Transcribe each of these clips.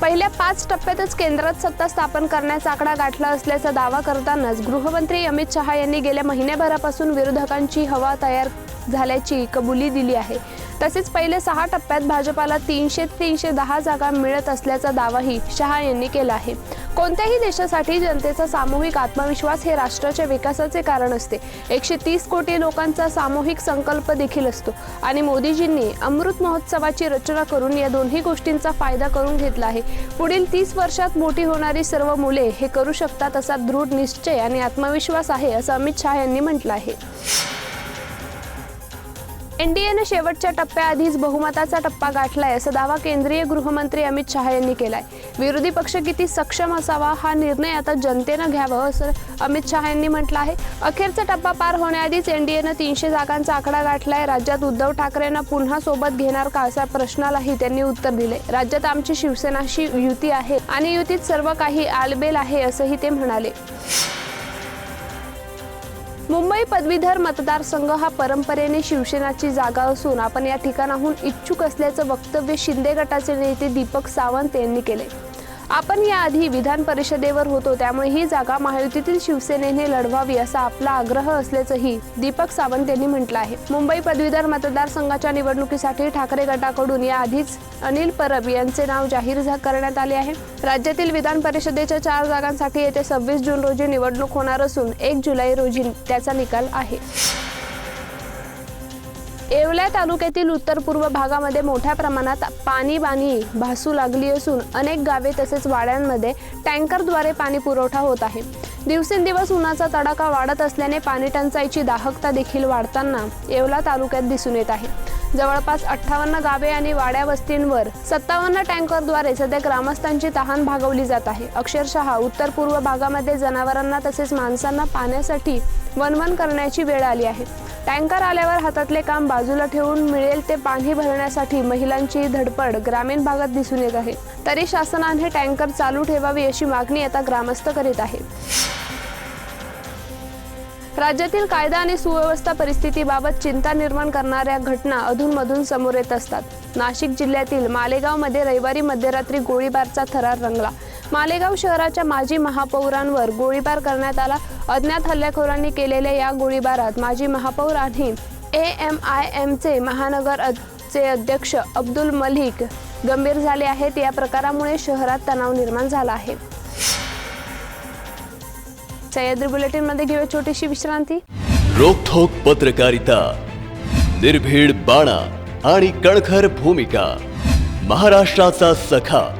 पहिल्या पाच टप्प्यातच केंद्रात सत्ता स्थापन करण्याचा आकडा गाठला असल्याचा दावा करतानाच गृहमंत्री अमित शहा यांनी गेल्या महिन्याभरापासून विरोधकांची हवा तयार झाल्याची कबुली दिली आहे. तसेच पहिले सहा टप्प्यात भाजपाला तीनशे तीनशे दहा जागा मिळत असल्याचा दावाही शहा यांनी केला आहे. कोणत्याही देशासाठी जनतेचा सामूहिक आत्मविश्वास हे राष्ट्राच्या विकासाचे कारण असते. एकशे तीस कोटी लोकांचा सामूहिक संकल्प देखील असतो. आणि मोदीजींनी अमृत महोत्सवाची रचना करून या दोन्ही गोष्टींचा फायदा करून घेतला आहे. पुढील तीस वर्षात मोठी होणारी सर्व मुले हे करू शकतात असा दृढ निश्चय आणि आत्मविश्वास आहे असं अमित शहा यांनी म्हटलं आहे. एनडीएनं शेवटच्या टप्प्याआधीच बहुमताचा टप्पा गाठलाय असा दावा केंद्रीय गृहमंत्री अमित शहा यांनी केलाय. विरोधी पक्ष किती सक्षम असावा हा निर्णय आता जनतेनं घ्यावा असं अमित शहा यांनी म्हटलं आहे. अखेरचा टप्पा पार होण्याआधीच एनडीएनं तीनशे जागांचा आकडा गाठलाय. राज्यात उद्धव ठाकरेंना पुन्हा सोबत घेणार का असा प्रश्नालाही त्यांनी उत्तर दिले. राज्यात आमची शिवसेनाशी युती आहे आणि युतीत सर्व काही आलबेल आहे असंही ते म्हणाले. मुंबई पदवीधर मतदारसंघ हा परंपरेने शिवसेनाची जागा असून आपण या ठिकाणाहून इच्छुक असल्याचं वक्तव्य शिंदे गटाचे नेते दीपक सावंत यांनी केले आपण याआधी विधान परिषदेवर होतो त्यामुळे ही जागा महायुतीतील शिवसेनेने लढवावी असा आपला आग्रह असल्याचंही दीपक सावंत यांनी म्हटलं आहे. मुंबई पदवीधर मतदारसंघाच्या निवडणुकीसाठी ठाकरे गटाकडून याआधीच अनिल परब यांचे नाव जाहीर झा- करण्यात आले आहे. राज्यातील विधान परिषदेच्या चार जागांसाठी येत्या सव्वीस जून रोजी निवडणूक होणार असून एक जुलै रोजी त्याचा निकाल आहे. येवल्या तालुक्यातील उत्तर पूर्व भागामध्ये मोठ्या प्रमाणात पाणीबाणी भासू लागली असून अनेक गावे तसेच वाड्यांमध्ये टँकरद्वारे पाणी पुरवठा होत आहे. दिवसेंदिवस उन्हाचा तडाखा वाढत असल्याने पाणी टंचाईची दाहकता देखील वाढताना येवला तालुक्यात दिसून येत आहे. जवळपास अठ्ठावन्न गावे आणि वाड्या वस्तींवर सत्तावन्न टँकरद्वारे सध्या ग्रामस्थांची तहान भागवली जात आहे. अक्षरशः उत्तर पूर्व भागामध्ये जनावरांना तसेच माणसांना पाण्यासाठी वनवन करण्याची वेळ आली आहे. टँकर आल्यावर हातातले काम बाजूला ठेवून मिळेल ते पाणी भरण्यासाठी महिलांची धडपड ग्रामीण भागात दिसून येत आहे. तरी शासनाने टँकर चालू ठेवावी अशी मागणी आता ग्रामस्थ करीत आहे राज्यातील कायदा आणि सुव्यवस्था परिस्थितीबाबत चिंता निर्माण करणाऱ्या घटना अधूनमधून समोर येत असतात. नाशिक जिल्ह्यातील मालेगावमध्ये रविवारी मध्यरात्री गोळीबारचा थरार रंगला. मालेगाव शहराच्या माजी महापौरांवर गोळीबार करण्यात आला. अज्ञात हल्लेखोरांनी केलेल्या या गोळीबारात माजी महापौर आणि ए एम आय एमचे महानगर चे अध्यक्ष अब्दुल मलिक गंभीर झाले आहेत. या प्रकारामुळे शहरात तणाव निर्माण झाला आहे. सह्याद्री बुलेटिनमध्ये घेऊया छोटीशी विश्रांती. रोखोक पत्रकारिता निर्भीड बाणा आणि कणखर भूमिका महाराष्ट्राचा सखा.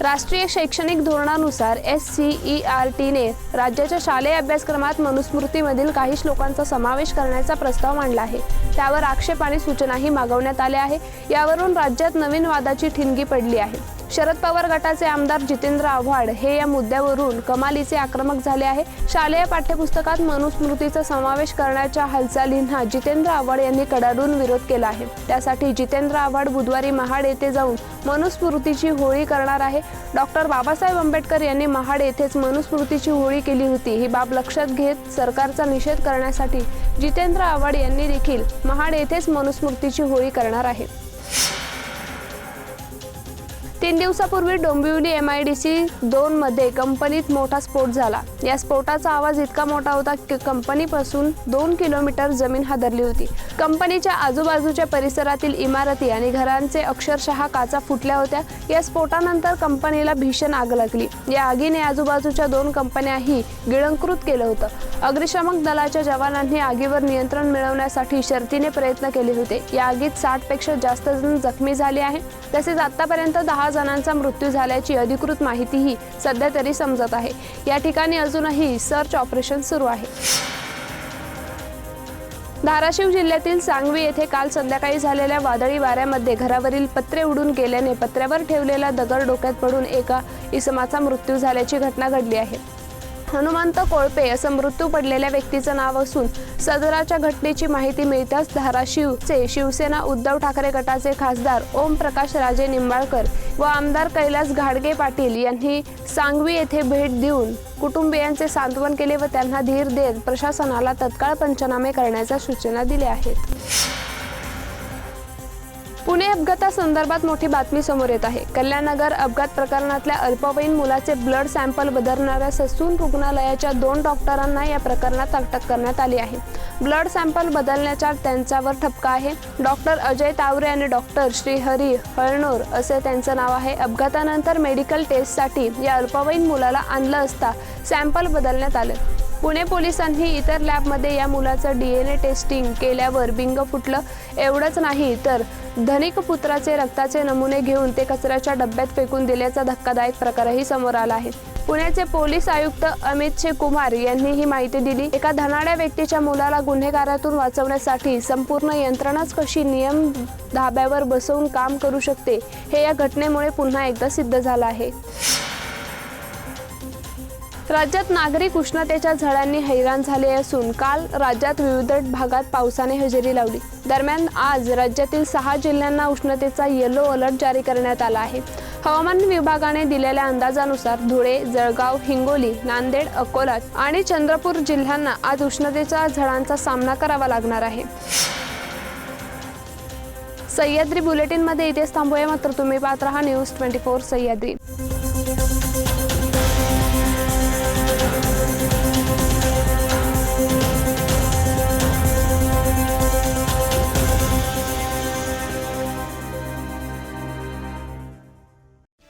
राष्ट्रीय शैक्षणिक धोरणानुसार एस सी ई आर टीने राज्याच्या शालेय अभ्यासक्रमात मनुस्मृतीमधील काही श्लोकांचा समावेश करण्याचा प्रस्ताव मांडला आहे. त्यावर आक्षेप आणि सूचनाही मागवण्यात आल्या आहे. यावरून राज्यात नवीन वादाची ठिणगी पडली आहे. शरद पवार गटाचे आमदार जितेंद्र आव्हाड हे या मुद्द्यावरून कमालीचे आक्रमक झाले आहे. शालेय पाठ्यपुस्तकात मनुस्मृतीचा समावेश करण्याच्या हालचालींना जितेंद्र आव्हाड यांनी कडाडून विरोध केला आहे. त्यासाठी जितेंद्र आव्हाड बुधवारी महाड येथे जाऊन मनुस्मृतीची होळी करणार आहे. डॉक्टर बाबासाहेब आंबेडकर यांनी महाड येथेच मनुस्मृतीची होळी केली होती. ही बाब लक्षात घेत सरकारचा निषेध करण्यासाठी जितेंद्र आव्हाड यांनी देखील महाड येथेच मनुस्मृतीची होळी करणार आहे. तीन दिवसापूर्वी Dombivli M I D C दोनमध्ये कंपनीत मोठा स्फोट झाला. या स्फोटाचा आवाज इतका मोठा होता की कंपनीपासून दोन किलोमीटर जमीन हादरली होती. कंपनीच्या आजूबाजूच्या परिसरातील इमारती आणि घरांचे अक्षरशः काचा फुटल्या होत्या. या स्फोटानंतर कंपनीला भीषण आग लागली. या आगीने आजूबाजूच्या दोन कंपन्याही गिळंकृत केलं होतं. अग्निशामक दलाच्या जवानांनी आगीवर नियंत्रण मिळवण्यासाठी शर्तीने प्रयत्न केले होते. या आगीत साठपेक्षा जास्त जण जखमी झाले आहे तसेच आतापर्यंत दहा जणांचा मृत्यू झाल्याची अधिकृत माहितीही सध्या तरी समजत आहे. या ठिकाणी अजूनही सर्च ऑपरेशन सुरू आहे. धाराशिव जिल्ह्यातील सांगवी येथे काल संध्याकाळी झालेल्या वादळी वाऱ्यामध्ये घरावरील पत्रे उडून गेल्याने पत्र्यावर ठेवलेला दगड डोक्यात पडून एका इसमाचा मृत्यू झाल्याची घटना घडली आहे. हनुमंत कोळपे असं मृत्यू पडलेल्या व्यक्तीचं नाव असून सदराच्या घटनेची माहिती मिळताच धाराशिवचे शिवसेना उद्धव ठाकरे गटाचे खासदार ओम प्रकाश राजे निंबाळकर व आमदार कैलास घाडगे पाटील यांनी सांगवी येथे भेट देऊन कुटुंबियांचे सांत्वन केले व त्यांना धीर देत प्रशासनाला तत्काळ पंचनामे करण्याच्या सूचना दिल्या आहेत. पुणे अपघातासंदर्भात मोठी बातमी समोर येत आहे. कल्याणनगर अपघात प्रकरणातल्या अल्पवयीन मुलाचे ब्लड सॅम्पल बदलणाऱ्या ससून रुग्णालयाच्या दोन डॉक्टरांना या प्रकरणात अटक करण्यात आली आहे. ब्लड सॅम्पल बदलण्याचा त्यांच्यावर ठपका आहे. डॉक्टर अजय तावरे आणि डॉक्टर श्रीहरी हळणोर असे त्यांचं नाव आहे. अपघातानंतर मेडिकल टेस्टसाठी या अल्पवयीन मुलाला आणलं असता सॅम्पल बदलण्यात आलं. पुणे पोलिसांनी इतर लॅबमध्ये या मुलाचं डी एन ए टेस्टिंग केल्यावर बिंग फुटलं. एवढंच नाही तर धनिक पुत्राचे रक्ताचे नमुने घेऊन ते कचऱ्याच्या डब्यात फेकून दिल्याचा धक्कादायक प्रकारही समोर आला आहे. पुण्याचे पोलीस आयुक्त अमित शे कुमार यांनी ही माहिती दिली. एका धनाड्या व्यक्तीच्या मुलाला गुन्हेगारातून वाचवण्यासाठी संपूर्ण यंत्रणाच कशी नियम धाब्यावर बसवून काम करू शकते हे या घटनेमुळे पुन्हा एकदा सिद्ध झालं आहे. राज्यात नागरिक उष्णतेच्या झळांनी हैराण झाले असून काल राज्यात विविध भागात पावसाने हजेरी लावली. दरम्यान आज राज्यातील सहा जिल्ह्यांना उष्णतेचा येलो अलर्ट जारी करण्यात आला आहे. हवामान विभागाने दिलेल्या अंदाजानुसार धुळे जळगाव हिंगोली नांदेड अकोला आणि चंद्रपूर जिल्ह्यांना आज उष्णतेच्या झळांचा सामना करावा लागणार आहे. सह्याद्री बुलेटिनमध्ये इथेच थांबूया. मात्र तुम्ही पाहत राहा न्यूज ट्वेंटी फोर सह्याद्री.